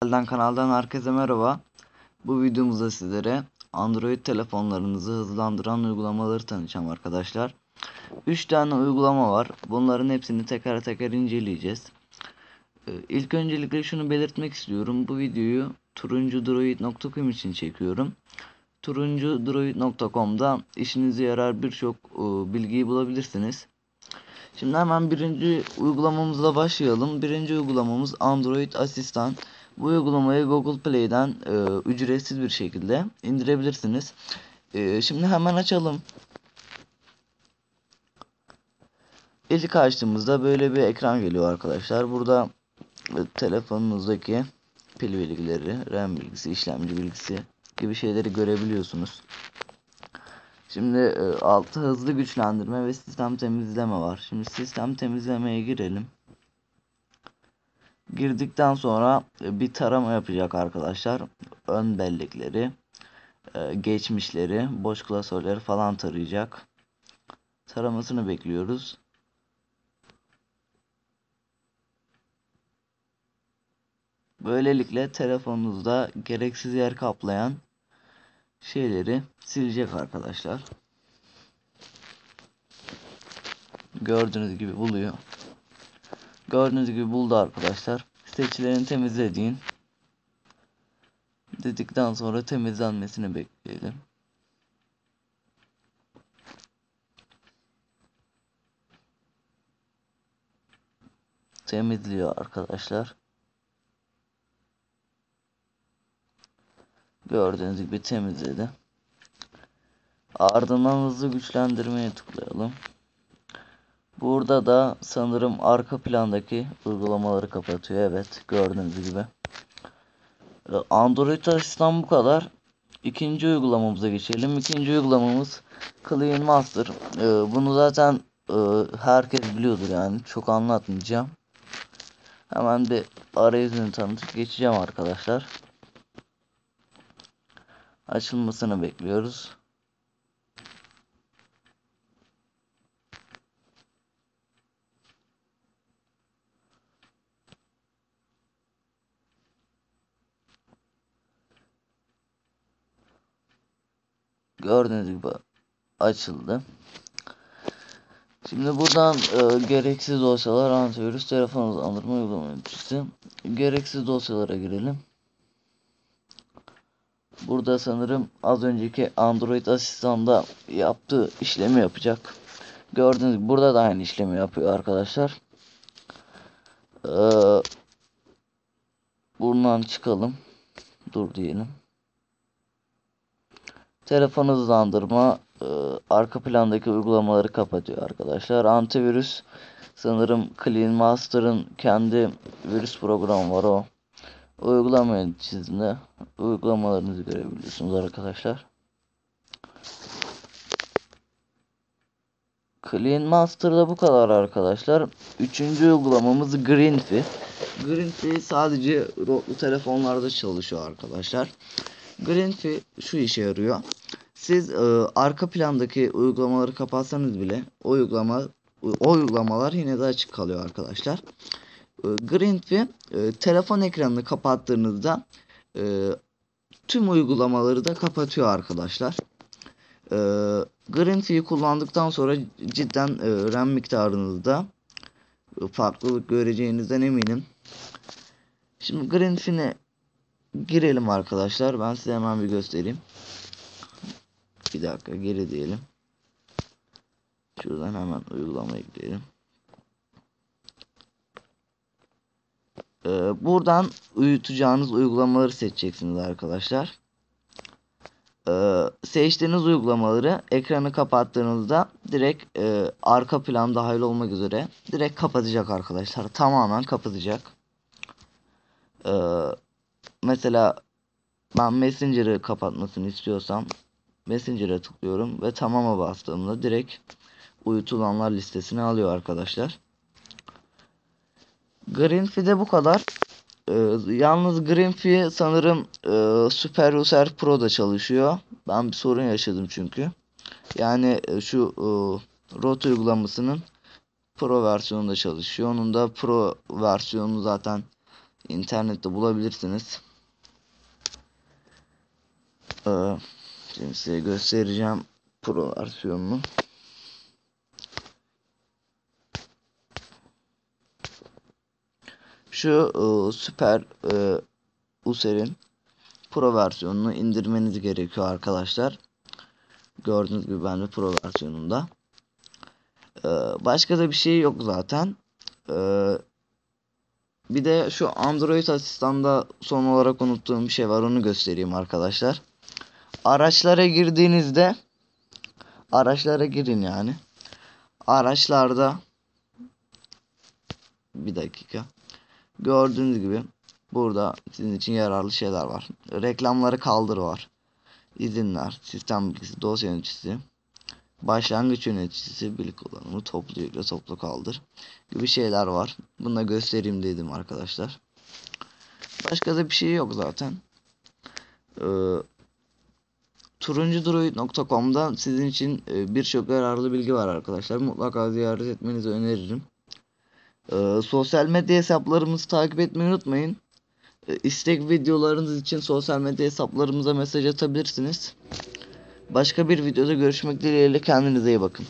Kanaldan kanaldan herkese merhaba. Bu videomuzda sizlere Android telefonlarınızı hızlandıran uygulamaları tanıtacağım arkadaşlar. 3 tane uygulama var. Bunların hepsini teker teker inceleyeceğiz. Ee, İlk öncelikle şunu belirtmek istiyorum. Bu videoyu turuncudroid.com için çekiyorum. turuncudroid.com'da işinize yarar birçok e, bilgiyi bulabilirsiniz. Şimdi hemen birinci uygulamamızla başlayalım. Birinci uygulamamız Android Asistan. Bu uygulamayı Google Play'den e, ücretsiz bir şekilde indirebilirsiniz. E, şimdi hemen açalım. İlk açtığımızda böyle bir ekran geliyor arkadaşlar. Burada e, telefonunuzdaki pil bilgileri, RAM bilgisi, işlemci bilgisi gibi şeyleri görebiliyorsunuz. Şimdi e, altı hızlı güçlendirme ve sistem temizleme var. Şimdi sistem temizlemeye girelim. Girdikten sonra e, bir tarama yapacak arkadaşlar. Ön bellekleri, e, geçmişleri, boş klasörleri falan tarayacak. Taramasını bekliyoruz. Böylelikle telefonunuzda gereksiz yer kaplayan şeyleri silecek arkadaşlar. Gördüğünüz gibi buluyor. Gördüğünüz gibi buldu arkadaşlar. Seçilerini temizlediğin dedikten sonra temizlenmesini bekleyelim. Temizliyor arkadaşlar. Gördüğünüz gibi temizledi. Ardından hızlı güçlendirmeye tıklayalım. Burada da sanırım arka plandaki uygulamaları kapatıyor. Evet gördüğünüz gibi. Ee, Android asistan bu kadar. İkinci uygulamamıza geçelim. İkinci uygulamamız Clean Master. Ee, bunu zaten e, herkes biliyordur yani. Çok anlatmayacağım. Hemen bir arayüzünü tanıtıp geçeceğim arkadaşlar. Açılmasını bekliyoruz. Gördüğünüz gibi açıldı. Şimdi buradan e, gereksiz dosyalar antivirüs telefon hızlandırma uygulama yöneticisi. Gereksiz dosyalara girelim. Burada sanırım az önceki Android asistanda yaptığı işlemi yapacak. Gördüğünüz gibi burada da aynı işlemi yapıyor arkadaşlar. Ee, buradan çıkalım. Dur diyelim. Telefon hızlandırma e, arka plandaki uygulamaları kapatıyor arkadaşlar. Antivirüs sanırım Clean Master'ın kendi virüs programı var o. Uygulama yöneticisinde uygulamalarınızı görebiliyorsunuz arkadaşlar. Clean Master'da bu kadar arkadaşlar. Üçüncü uygulamamız Greenfi. Greenfi sadece rotlu telefonlarda çalışıyor arkadaşlar. Greenfi şu işe yarıyor. Siz e, arka plandaki uygulamaları kapatsanız bile o uygulama o uygulamalar yine de açık kalıyor arkadaşlar. E, Greenfi e, telefon ekranını kapattığınızda e, tüm uygulamaları da kapatıyor arkadaşlar. E, Greenfi'yi kullandıktan sonra cidden e, RAM miktarınızda farklılık göreceğinizden eminim. Şimdi Greenfi'ne girelim arkadaşlar. Ben size hemen bir göstereyim. Bir dakika geri diyelim. Şuradan hemen uygulamaya gidelim. Ee, buradan uyutacağınız uygulamaları seçeceksiniz arkadaşlar. Ee, seçtiğiniz uygulamaları ekranı kapattığınızda direkt e, arka plan dahil olmak üzere direkt kapatacak arkadaşlar. Tamamen kapatacak. Ee, mesela ben Messenger'ı kapatmasını istiyorsam Messenger'a tıklıyorum ve tamama bastığımda direkt uyutulanlar listesine alıyor arkadaşlar. Greenfi'de bu kadar. Ee, yalnız Greenfi sanırım e, Super User Pro'da çalışıyor. Ben bir sorun yaşadım çünkü. Yani e, şu e, Rot uygulamasının Pro versiyonunda çalışıyor. Onun da Pro versiyonu zaten internette bulabilirsiniz. Ee, şimdi size göstereceğim Pro versiyonunu. Şu e, süper e, User'in Pro versiyonunu indirmeniz gerekiyor arkadaşlar. Gördüğünüz gibi ben de Pro versiyonunda. Ee, başka da bir şey yok zaten. Ee, bir de şu Android asistanda son olarak unuttuğum bir şey var onu göstereyim arkadaşlar. Araçlara girdiğinizde araçlara girin yani. Araçlarda bir dakika. Gördüğünüz gibi burada sizin için yararlı şeyler var. Reklamları kaldır var. İzinler, sistem bilgisi, dosya yöneticisi, başlangıç yöneticisi, bilgi kullanımı, toplu yükle, toplu kaldır gibi şeyler var. Bunu da göstereyim dedim arkadaşlar. Başka da bir şey yok zaten. Ee, turuncudroid.com'da sizin için e, birçok yararlı bilgi var arkadaşlar. Mutlaka ziyaret etmenizi öneririm. Ee, sosyal medya hesaplarımızı takip etmeyi unutmayın. Ee, istek videolarınız için sosyal medya hesaplarımıza mesaj atabilirsiniz. Başka bir videoda görüşmek dileğiyle kendinize iyi bakın.